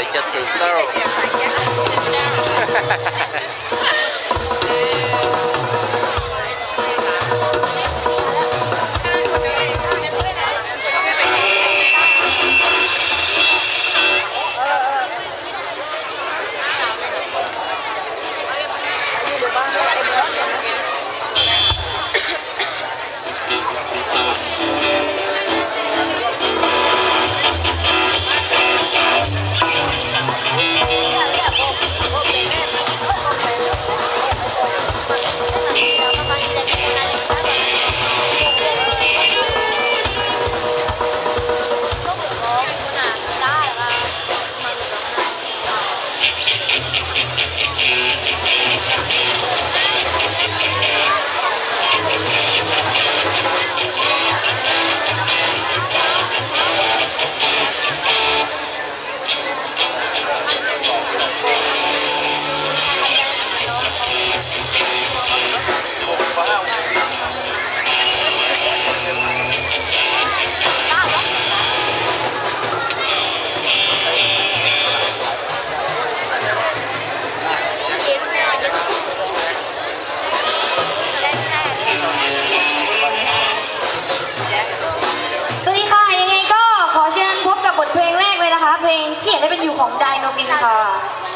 I just been thorough. ยนให้เป็นอยู่ของไดโนฟินค่ะ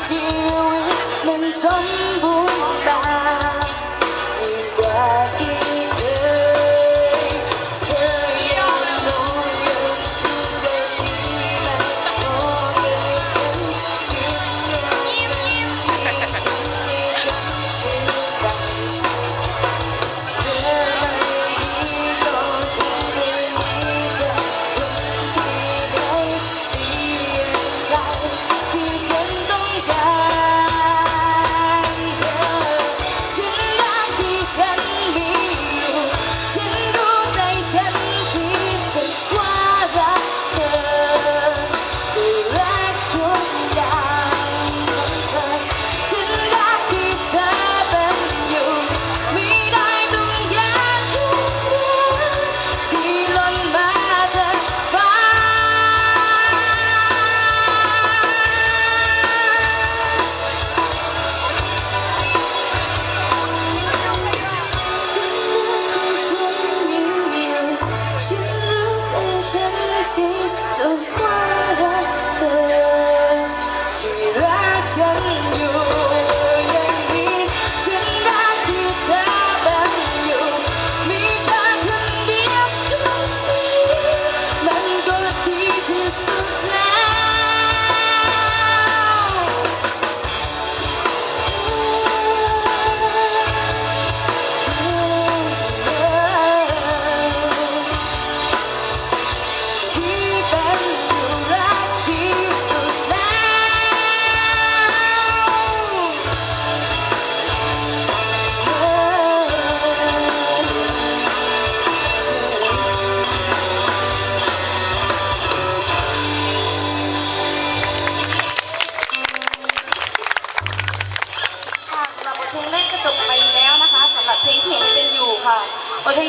是我们的缘分吧，没关系。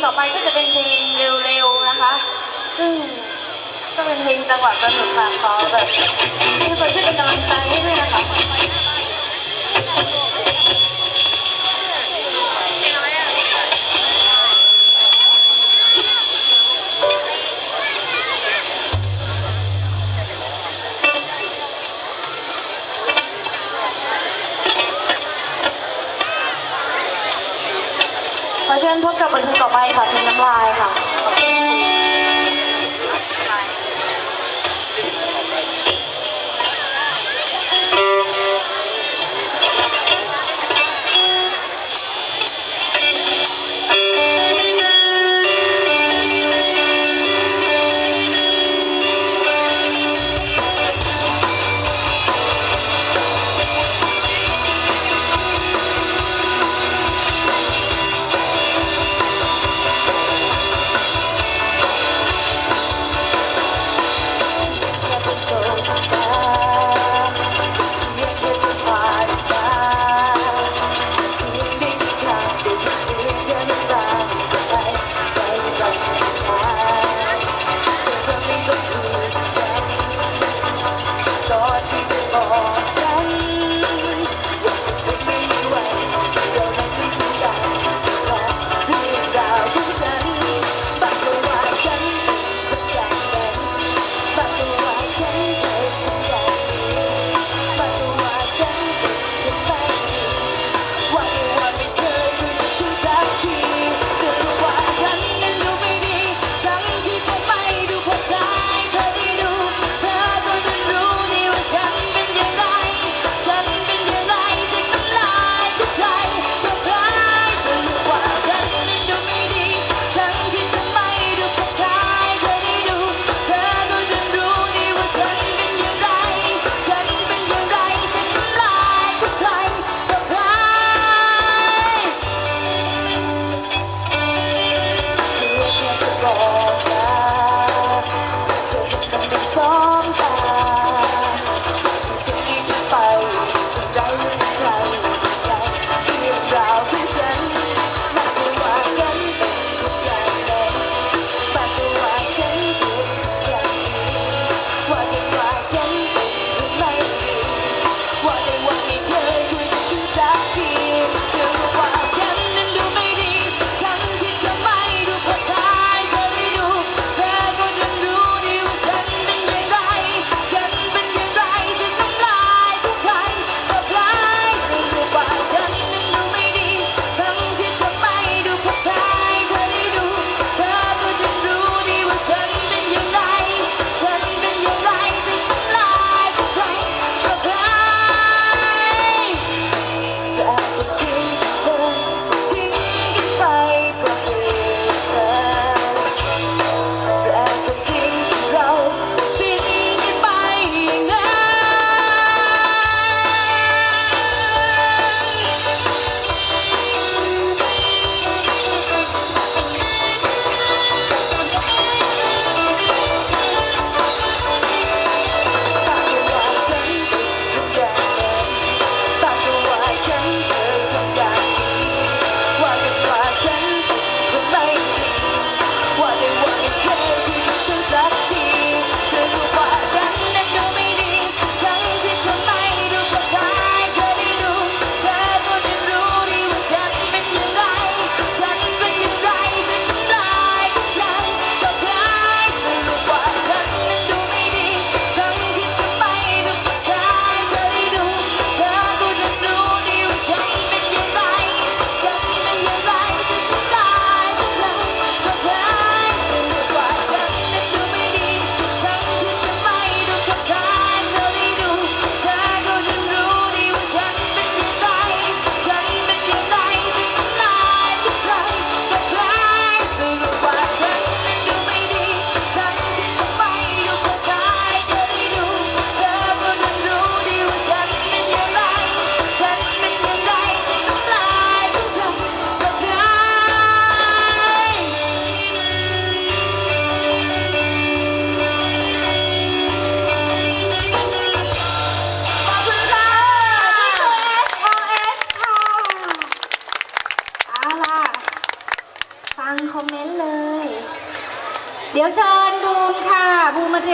ต่อไปก็จะเป็นเพลงเร็วๆนะคะ ซึ่งก็เป็นเพลงจังหวะสนุกค่ะขอแบบให้คนช่วยเป็นกำลังใจให้ด้วยนะคะ ชิญพบกับบทเพลงต่อไปค่ะเพลงน้ำลายค่ะ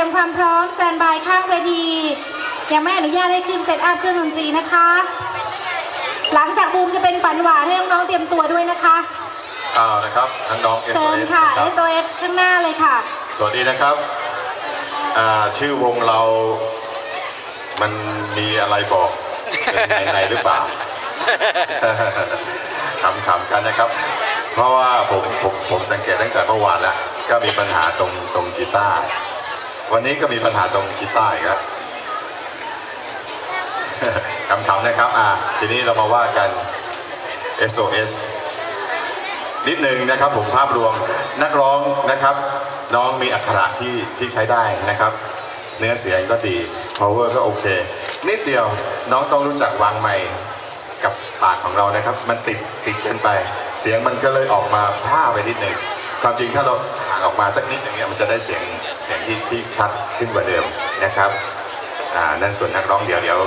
มมาเตรียมความพร้อมสแตนบายข้างเวที ยังไม่อนุญาตให้ขึ้นเซตอัพเครื่องดนตรีนะคะ หลังจากบูมจะเป็นฝันหวานให้น้องๆเตรียมตัวด้วยนะคะเอานะครับน้องๆเชิญ SOS ค่ะ นะครับ SOS ข้างหน้าเลยค่ะ สวัสดีนะครับอ่าชื่อวงเรามันมีอะไรบอกเป็นในๆหรือเปล่า ขำๆกันนะครับ เพราะว่าผมผมผมสังเกตตั้งแต่เมื่อวานแล้ว ก็มีปัญหาตรงตรงกีตาร์ วันนี้ก็มีปัญหาตรงกีตาร์อีกแล้วขำๆนะครับ อ่า ทีนี้เรามาว่ากัน SOS นิดนึงนะครับผมภาพรวมนักร้องนะครับ น้องมีอักขระที่ที่ใช้ได้นะครับ เนื้อเสียงก็ดี power ก็โอเค นิดเดียวน้องต้องรู้จักวางไมค์กับปากของเรานะครับ มันติดติดกันไป เสียงมันก็เลยออกมาผ้าไปนิดหนึ่งความจริงถ้าเรา ออกมาสักนิดหนึ่งเนี่ยมันจะได้เสียงเสียงที่ที่ชัดขึ้นกว่าเดิมนะครับอ่านั่นส่วนนักร้องเดี๋ยวเดี๋ยว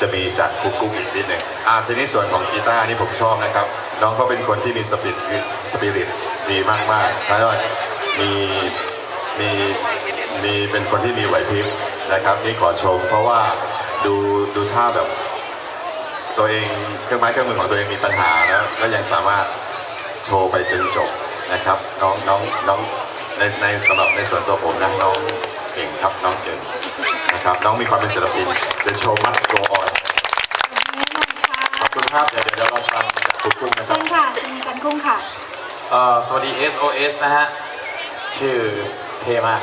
จะมีจากครูกุ้งอีกนิดหนึ่งอ่าทีนี้ส่วนของกีตาร์นี่ผมชอบนะครับ น้องก็เป็นคนที่มีสปิริตสปิริตดีมากๆแล้วก็มีมีมีเป็นคนที่มีไหวพริบนะครับนี่ขอชม เพราะว่าดูดูท่าแบบตัวเองเครื่องไม้เครื่องมือของตัวเองมีปัญหาแล้วก็ยังสามารถโชว์ไปจนจบ นะครับน้องน้องน้องในในสำหรับในส่วนตัวผมนะน้องเก่งครับน้องเก่งนะครับน้องมีความเป็นศิลปิน The show must go on ขอบคุณครับเดี๋ยวเดี๋ยวเราฟังจากคุณกุ้งนะคเชิรับญค่ะคุณจันกุ้งค่ะ เอ่อสวัสดี SOS นะฮะ ชื่อเท่มาก